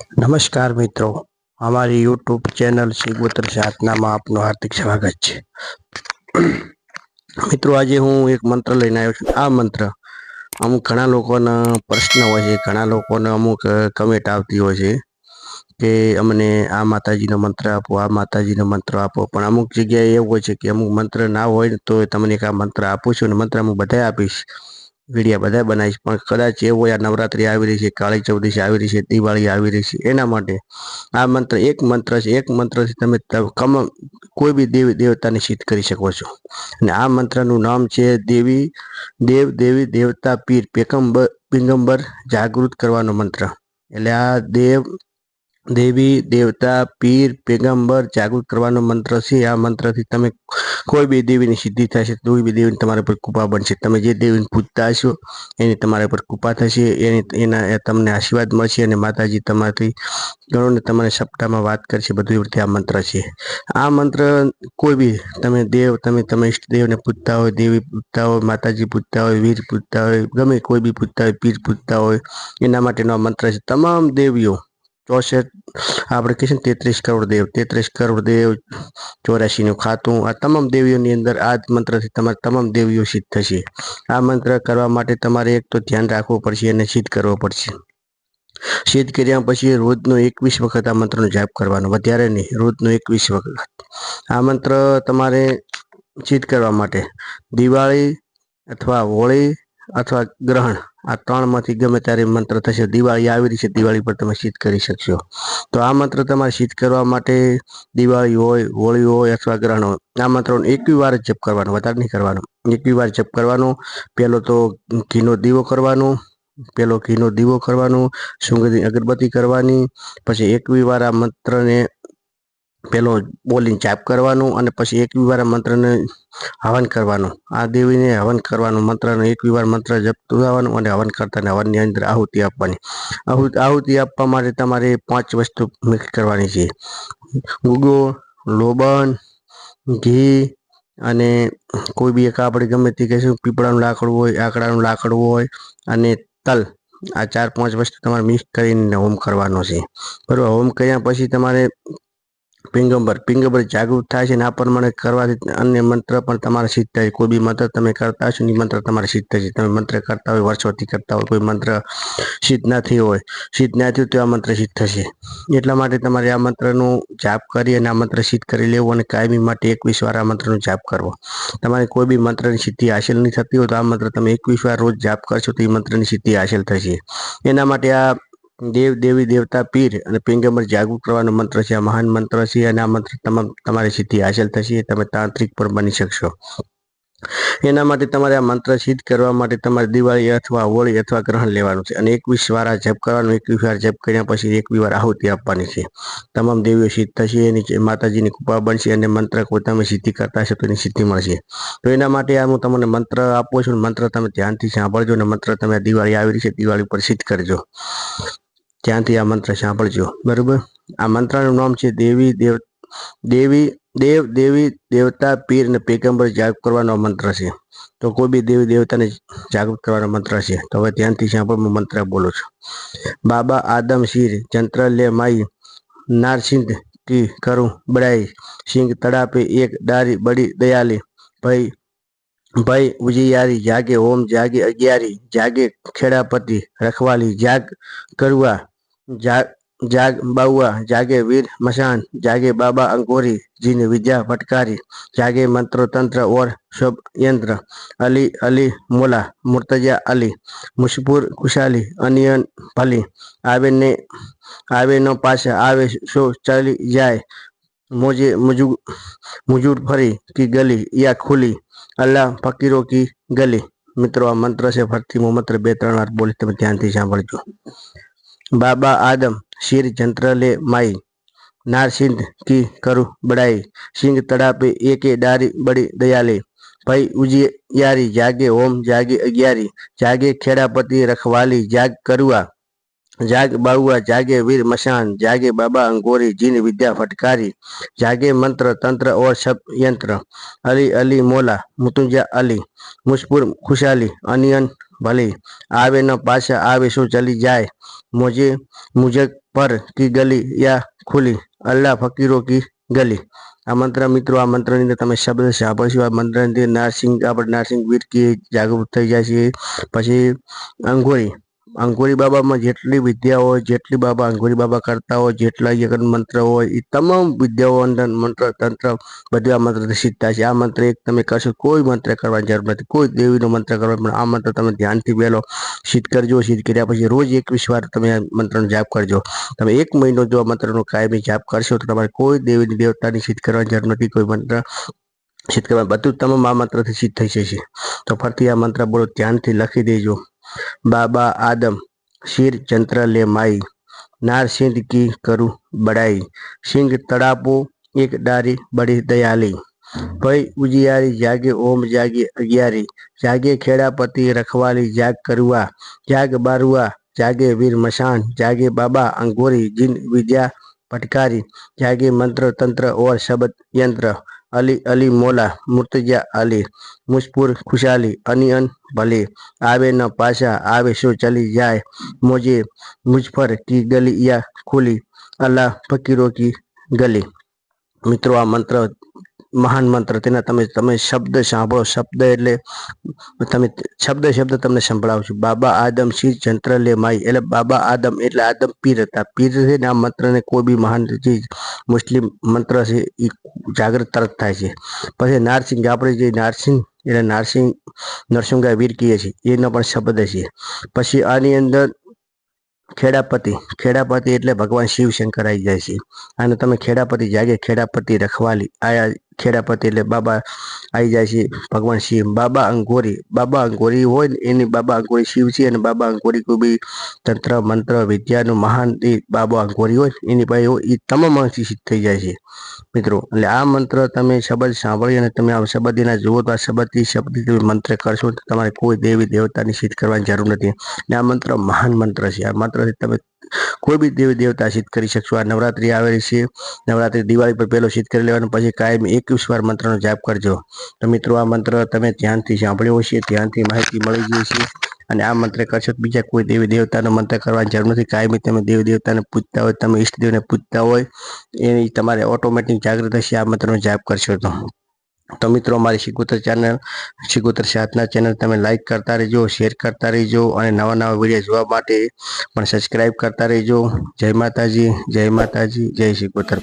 નમસ્કાર મિત્રો, અમારી યુટ્યુબ ચેનલ શિગોતર સાધનામાં આપનું હાર્દિક સ્વાગત છે. મિત્રો, આજે હું એક મંત્ર લઈને આવ્યો છું. આ મંત્ર અમુક ઘણા લોકોના પ્રશ્ન હોય છે, ઘણા લોકોને અમુક કમેન્ટ આવતી હોય છે કે અમને આ માતાજીનો મંત્ર આપો, આ માતાજીનો મંત્ર આપો. પણ અમુક જગ્યાએ એવું હોય છે કે અમુક મંત્ર ના હોય તો તમને એક આ મંત્ર આપું છું અને મંત્ર હું બધા આપીશ. વિડીયા બધા બનાવીશ પણ કદાચ એવું હોય નવરાત્રી આવી રહી છે, કાળી ચૌદશી આવી રહી છે, દિવાળી આવી રહી છે, એના માટે આ મંત્ર એક મંત્ર છે. એક મંત્રથી તમે કમ, કોઈ બી દેવી દેવતાને સિદ્ધ કરી શકો છો. અને આ મંત્રનું નામ છે દેવી, દેવ, દેવી, દેવતા, પીર પેગંબર પિંગંબર જાગૃત કરવાનો મંત્ર. એટલે આ દેવ દેવી, દેવતા, પીર, પેગંબર જાગૃત કરવાનો મંત્ર છે. આ મંત્રથી તમે કોઈ બી દેવીની સિદ્ધિ થશે, કોઈ બી દેવીની તમારા પર કૃપા બનશે. તમે જે દેવીને પૂજતા હશો, એની તમારા પર કૃપા થશે. એની, એના તમને આશીર્વાદ મળશે અને માતાજી તમારાથી ગણોને તમારા સપ્તાહમાં વાત કરશે. બધું રીતે આ મંત્ર છે. આ મંત્ર કોઈ બી તમે દેવ, તમે તમે ઈષ્ટદેવને પૂજતા હોય, દેવી પૂજતા હોય, માતાજી પૂજતા હોય, વીર પૂજતા હોય, ગમે કોઈ બી પૂજતા હોય, પીર પૂજતા હોય, એના માટેનો આ મંત્ર છે. તમામ દેવીઓ ચોસઠ આપણે કહીશું તેત્રીસ કરોડ દેવ. તેત્રીસ કરોડ દેવ ચોરાશીનું ખાતું. આ તમામ દેવીઓની અંદર આ મંત્રથી તમારે તમામ દેવીઓ સિદ્ધ થશે. આ મંત્ર કરવા માટે તમારે એક તો ધ્યાન રાખવું પડશે અને સિદ્ધ કરવો પડશે. સિદ્ધ કર્યા પછી રોજનો એકવીસ વખત આ મંત્રનો જાપ કરવાનો. વધારે નહીં, રોજનો એકવીસ વખત. આ મંત્ર તમારે સિદ્ધ કરવા માટે દિવાળી અથવા હોળી અથવા ગ્રહણ. આ ત્રણમાંથી ગમે ત્યારે મંત્ર થશે, દિવાળી આવી રહી છે, દિવાળી પર તમે સિદ્ધ કરી શકશો. તો આ મંત્ર તમારે સિદ્ધ કરવા માટે દિવાળી હોય, હોળી હોય અથવા ગ્રહણ હોય, આ મંત્રનો એકવી વાર જપ કરવાનો, વધારે નહીં કરવાનો. એકવી વાર જપ કરવાનો. પહેલો તો ઘીનો દીવો કરવાનો પેલો ઘીનો દીવો કરવાનો સુગંધી અગરબત્તી કરવાની, પછી એકવી વાર આ મંત્રને પેલો બોલીને જાપ કરવાનું અને પછી એક વાર મંત્રને હવન કરવાનું. આ દેવીને હવન કરવાનું મંત્રને એક વાર મંત્ર જપતું આવવાનું અને હવન કરતા અને હવનની અંદર આહુતિ આપવાની. આહુતિ આપવા માટે તમારે પાંચ વસ્તુ મિક્સ કરવાની છે. ગુગો લોબન, ઘી અને કોઈ બી એક આપણે ગમે તે કહીશું પીપળાનું લાકડું હોય, આકડાનું લાકડું હોય અને તલ. આ ચાર પાંચ વસ્તુ તમારે મિક્સ કરીને હોમ કરવાનો છે. બરાબર હોમ કર્યા પછી તમારે પિંગંબર. પિંગંબર જાગૃત થાય છે અને આ પ્રમાણે કરવાથી અન્ય મંત્ર પણ તમારે સિદ્ધ થાય. કોઈ બી મંત્ર તમે કરતા હશો ને મંત્ર તમારે સિદ્ધ થશે તમે મંત્ર કરતા હોય, વર્ષોથી કરતા હોય, કોઈ મંત્ર સિદ્ધ ના થયો હોય, સિદ્ધ ના થયું તો આ મંત્ર સિદ્ધ થશે. એટલા માટે તમારે આ મંત્રનું જાપ કરી અને આ મંત્ર સિદ્ધ કરી લેવું અને કાયમી માટે એકવીસ વાર આ મંત્રનો જાપ કરવો. તમારે કોઈ બી મંત્રની સિદ્ધિ હાસિલ નહીં થતી હોય તો આ મંત્ર તમે એકવીસ વાર રોજ જાપ કરશો તો એ મંત્રની સિદ્ધિ હાસિલ થશે. એના માટે આ દેવ, દેવી, દેવતા, પીર અને પિંગમર જાગૃત કરવાનો મંત્ર છે. આ મહાન મંત્ર છે અને આ મંત્ર તમામ, તમારી સિદ્ધિ હાંસલ થશે. તમે તાંત્રિક પણ બની શકશો. એના માટે તમારે આ મંત્ર સિદ્ધ કરવા માટે તમારે દિવાળી અથવા હોળી અથવા ગ્રહણ લેવાનું છે. અને એકવીસ વાર આ જપ કરવાનું, એકવીસ વાર જપ કર્યા પછી એકવી વાર આહુતિ આપવાની છે. તમામ દેવીઓ સિદ્ધ થશે એની માતાજીની કૃપા બનશે અને મંત્ર કોઈ તમે સિદ્ધિ કરતા હશો તો એની સિદ્ધિ મળશે. તો એના માટે આ હું તમને મંત્ર આપું છું. મંત્ર તમે ધ્યાનથી સાંભળજો અને મંત્ર તમે દિવાળી આવી રહી છે. દિવાળી પર સિદ્ધ કરજો. ત્યાંથી આ મંત્ર સાંભળજો. બરોબર? આ મંત્રનું નામ છે દેવી દેવ દેવી દેવ, દેવી દેવતા પીર અને પેગંબર જાગૃત કરવાનો મંત્ર છે. તો કોઈ બી દેવી દેવતાને જાગૃત કરવાનો મંત્ર છે. તો હવે ધ્યાનથી સાંભળ, હું મંત્ર બોલું છું. બાબા આદમ શીર, જંત્ર લે માઈ, નારસિંહ કી કરું બડાઈ, સિંહ તડાપે એક ડારી બડી દયાલી, ભાઈ भाई उजियारी जागे ओम जागे अग्यारी जागे खेड़ापति रखवाली जाग करुआ जाग जाग बाउआ जागे वीर मशान जागे बाबा अंकोरी जिन विद्या फटकारी जागे मंत्र तंत्र और शुभ यंत्र अली अली मोला मुर्तजा अली मुशपुर खुशाली अनियन भली आवे ने आवे नो पाशा आवे शो चली जाए मुझे मुजू मुजूर भरी की गली या खुली અલ્લાહ ફકીરો કી ગલી. મિત્રો, આ મંત્ર છે, ફરતી હું મંત્ર બે, ત્રણ વાર બોલી, તમે ધ્યાનથી સાંભળજો. બાબા આદમ, શીર જંત્ર લે માઈ. નાર સિંધ કી કરું બડાઈ. સિંહ તડાપે એકે ડારી બડી દયાલે. ભાઈ ઉજી યારી, જાગે ઓમ, જાગે અગિયારી. જાગે ખેડાપતિ રખવાલી, જાગ કરુઆ. जागे बाबुआ जागे वीर मशान, जागे बाबा अंगोरी, जिन विद्या फटकारी, जागे मंत्र, तंत्र और शब यंत्र। अली अली, मोला, मुतुंजा, अली, मुशपुर, खुशाली, अनियन, भले। आवे न पाशा, आवे सो चली जाए। मुझे मुझे पर की गली या खुली? अल्लाह फकीरों की गली। आ मंत्र, मित्रों, आ मंत्र ते शब्द साबो मंत्री नरसिंह आप नरसिंह वीर की जागृत थी जाए पी अंगोरी અંગોરી બાબામાં જેટલી વિદ્યા હોય, જેટલી બાબા અંગોરી બાબા કરતા હોય, જેટલા યજ્ઞ મંત્ર હોય એ તમામ વિદ્યાઓ અંદર મંત્ર તંત્ર બધું આ મંત્રથી સિદ્ધ છે. આ મંત્ર એક તમે કરશો કોઈ મંત્ર કરવાની જરૂર નથી. કોઈ દેવીનો મંત્ર કરવા પણ આ મંત્ર તમે ધ્યાનથી વહેલો સિદ્ધ કરજો. સિદ્ધ કર્યા પછી રોજ એકવીસ વાર તમે આ મંત્રનો જાપ કરજો. તમે એક મહિનો જો આ મંત્રનો કાયમી જાપ કરશો તો તમારે કોઈ દેવીની દેવતાની સિદ્ધ કરવાની જરૂર નથી. કોઈ મંત્ર સિદ્ધ કરવા બધું તમામ આ મંત્રથી સિદ્ધ થઈ જશે. તો ફરીથી આ મંત્ર બોલો ધ્યાનથી લખી દેજો. બાબા આદમ, શિર ચંત્ર લે માઈ નારસિંધ કી કરું બડાઈ સિંગ તડાપો એક ડારી બડી દયાલી, ભય ઉજિયારી જાગે ઓમ જાગે અગિયારી, જાગે ખેડાપતિ રખવાલી, જાગ કરવા જાગ બારવા જાગે વીર મશાન, જાગે બાબા અંગોરી, જીન વિદ્યા પટકારી જાગે મંત્ર તંત્ર ઓર શબ્દ યંત્ર અલી અલી, મોલા મુર્તજા અલી મુસ્પુર ખુશાલી, અનિયન, ભલે, આવે ન પાછા, આવે શું ચલી જાય? મોજે મુજફર કી ગલી યા ખુલી? અલ્લાહ ફકીરો કી ગલી. મિત્રો, આ મંત્ર મહાન મંત્ર, તેના તમે તમે શબ્દ સાંભળો, શબ્દ એટલે તમે શબ્દ શબ્દ તમને સંભળાવું છું બાબા આદમ શીર જંત્ર લે માઈ? એટલે બાબા આદમ એટલે આદમ પીર હતા. પીર છે ને આ મંત્રને કોઈ બી મહાન ચીજ મુસ્લિમ મંત્ર છે એ જાગૃત તરત થાય છે. પછી નારસિંહ, આપણે જે નારસિંહ, એટલે નારસિંહ નરસિંહા વીર કહીએ છીએ, એનો પણ શબ્દ છે. પછી આની અંદર ખેડાપતિ ખેડાપતિ એટલે ભગવાન શિવ શંકર આવી જાય છે. અને તમે ખેડાપતિ જાગે, ખેડાપતિ રખવાલી, આયા ખેડાપતિ એટલે બાબા આવી જાય છે, ભગવાન શિવ. બાબા અંગોરી બાબા અંગોરી હોય ને એની બાબા અંગોરી છે અને બાબા અંગોરી કોઈ બી તંત્ર, મંત્ર, વિદ્યાનું મહાન એ બાબા અંગોરી હોય એની પાસે એ તમામથી સિદ્ધ થઈ જાય છે. મિત્રો, એટલે આ મંત્ર તમે શબ્દ સાંભળી અને તમે આ શબ્દના જુઓ તો આ શબ્દથી શબ્દથી મંત્ર કરશો તો તમારે કોઈ દેવી દેવતાની સિદ્ધ કરવાની જરૂર નથી. ને આ મંત્ર મહાન મંત્ર છે. આ મંત્રથી તમે કોઈ બી દેવી દેવતા સિદ્ધ કરી શકશો. આ નવરાત્રી આવેલી છે. નવરાત્રી દિવાળી પર પહેલો સિદ્ધ કરી લેવાનો. પછી કાયમ એકવીસ વાર મંત્રનો જાપ કરજો. તો મિત્રો, આ મંત્ર તમે ધ્યાનથી સાંભળ્યો હશે. ધ્યાનથી માહિતી મળી ગઈ છે. અને આ મંત્ર કરશો તો બીજા કોઈ દેવી દેવતાનો મંત્ર કરવાની જરૂર નથી. કાયમી તમે દેવી દેવતાને પૂજતા હોય, તમે ઈષ્ટદેવને પૂજતા હોય, એની તમારે ઓટોમેટિક જાગૃત હશે. આ મંત્રનો જાપ કરશો તો. તો મિત્રો, મારી શિકોતર ચેનલ શિકોતર સાધના ચેનલ તમે લાઇક કરતા રહેજો શેર કરતા રહેજો અને નવા નવા વીડિયો જોવા માટે પણ સબસ્ક્રાઈબ કરતા રહેજો. જય માતાજી જય માતાજી, જય શિકોતર